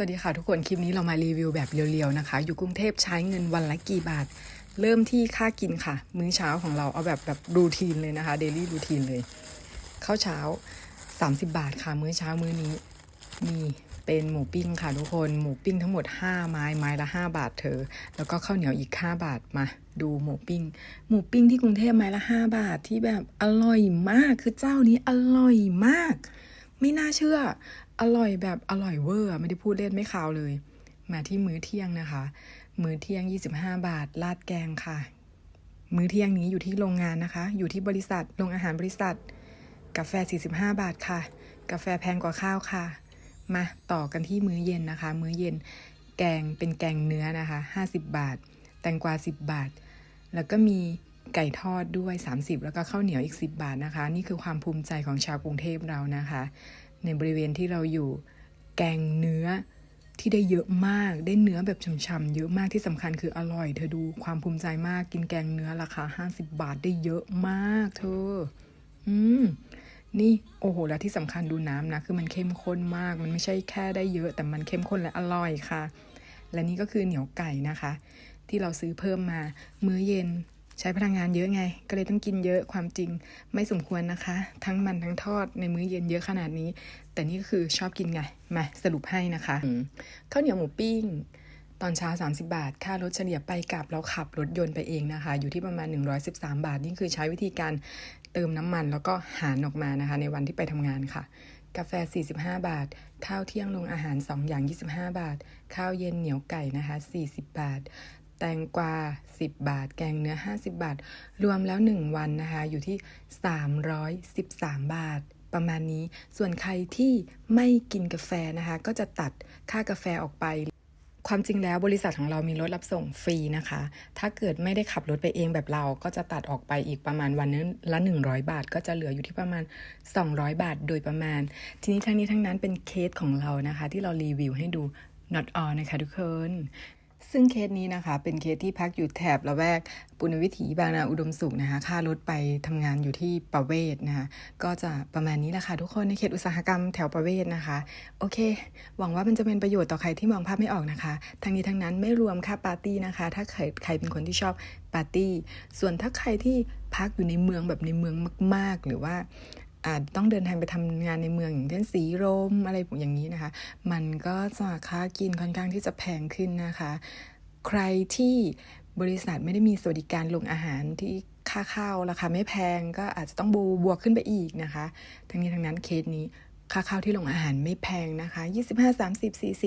สวัสดีค่ะทุกคน คลิปนี้เรามารีวิวแบบเรียวๆนะคะ อยู่กรุงเทพใช้เงินวันละกี่บาท เริ่มที่ค่ากินค่ะ มื้อเช้าของเราเอาแบบแบบรูทีนเลยนะคะเดลี่รูทีนเลยข้าวเช้า 30 บาทค่ะ มื้อเช้ามื้อนี้ มีเป็นหมูปิ้งค่ะทุกคนหมูปิ้งทั้งหมด 5 ไม้ไม้ละ 5 บาทเธอ แล้วก็ข้าวเหนียวอีก 5 บาทมา ดูหมูปิ้ง หมูปิ้งที่กรุงเทพไม้ละ 5 บาทที่แบบอร่อยมากคือเจ้านี้อร่อยมาก ไม่น่าเชื่อ อร่อยแบบอร่อยเวอร์ไม่ได้พูดเล่นไม่คาวเลย มาที่มื้อเที่ยงนะคะ มื้อเที่ยง 25 บาทราดแกงค่ะ มื้อเที่ยงนี้อยู่ที่โรงงานนะคะ อยู่ที่บริษัทโรงอาหารบริษัท กาแฟ 45 บาทค่ะ กาแฟแพงกว่าข้าวค่ะ มาต่อกันที่มื้อเย็นนะคะ มื้อเย็นแกงเป็นแกงเนื้อนะคะ 50 บาท แตงกวา 10 บาท แล้วก็มีไก่ทอดด้วย 30 แล้วก็ข้าวเหนียวอีก 10 บาทนะคะ นี่คือความภูมิใจของชาวกรุงเทพเรานะคะ ในบริเวณที่เราอยู่ แกงเนื้อที่ได้เยอะมาก ได้เนื้อแบบฉ่ำๆเยอะมากที่สำคัญคืออร่อย เธอดูความภูมิใจมากกินแกงเนื้อราคา 50 บาทได้เยอะมาก เธอ อืมนี่โอ้โห แล้วที่สำคัญดูน้ำนะ คือมันเข้มข้นมาก มันไม่ใช่แค่ได้เยอะ แต่มันเข้มข้นและอร่อยค่ะ และนี่ก็คือเหนียวไก่นะคะ ที่เราซื้อเพิ่มมามื้อเย็น ใช้พลังงานเยอะไง ก็เลยต้องกินเยอะความจริงไม่สมควรนะคะ ทั้งมันทั้งทอดในมื้อเย็นเยอะขนาดนี้ แต่นี่ก็คือชอบกินไง มาสรุปให้นะคะข้าวเหนียวหมูปิ้ง ตอนเช้า 30 บาท ค่ารถเฉลี่ยไปกลับเราขับรถยนต์ไปเองนะคะ อยู่ที่ประมาณ 113 บาท นี่คือใช้วิธีการเติมน้ำมันแล้วก็หารออกมานะคะ ในวันที่ไปทำงานค่ะกาแฟ 45 บาท ข้าวเที่ยงลงอาหาร 2 อย่าง 25 บาท ข้าวเย็นเหนียวไก่นะคะ 40 บาท แตงกวา 10 บาท แกงเนื้อ 50 บาท รวมแล้ว 1 วันนะคะ อยู่ที่ 313 บาท ประมาณนี้ ส่วนใครที่ไม่กินกาแฟนะคะ ก็จะตัดค่ากาแฟออกไป ความจริงแล้วบริษัทของเรามีรถรับส่งฟรีนะคะ ถ้าเกิดไม่ได้ขับรถไปเองแบบเรา ก็จะตัดออกไปอีกประมาณวันนึงละ 100 บาท ก็จะเหลืออยู่ที่ประมาณ 200 บาท โดยประมาณ ทีนี้ทั้งนี้ทั้งนั้นเป็นเคสของเรานะคะ ที่เรารีวิวให้ดู not all นะคะทุกคน ซึ่งเคสนี้นะคะ เป็นเคสที่พักอยู่แถบละแวกปุณวิถีบางนาอุดมสุขนะคะ ค่ารถไปทำงานอยู่ที่ประเวศนะคะ ก็จะประมาณนี้แหละค่ะทุกคนในเขตอุตสาหกรรมแถวประเวศนะคะ โอเค หวังว่ามันจะเป็นประโยชน์ต่อใครที่มองภาพไม่ออกนะคะ ทั้งนี้ทั้งนั้นไม่รวมค่าปาร์ตี้นะคะ ถ้าใครใครเป็นคนที่ชอบปาร์ตี้ ส่วนถ้าใครที่พักอยู่ในเมืองแบบในเมืองมาก ๆ หรือว่า ต้องเดินทางไปทำงานในเมืองอย่างเช่นสีลมอะไรอย่างนี้นะคะ มันก็จะค่ากินค่อนข้างที่จะแพงขึ้นนะคะ ใครที่บริษัทไม่ได้มีสวัสดิการลงอาหารที่ค่าข้าวราคาไม่แพงก็อาจจะต้องบูบวกขึ้นไปอีกนะคะ ทั้งนี้ทั้งนั้นเคสนี้ค่าข้าวที่ลงอาหารไม่แพงนะคะ 25 30 40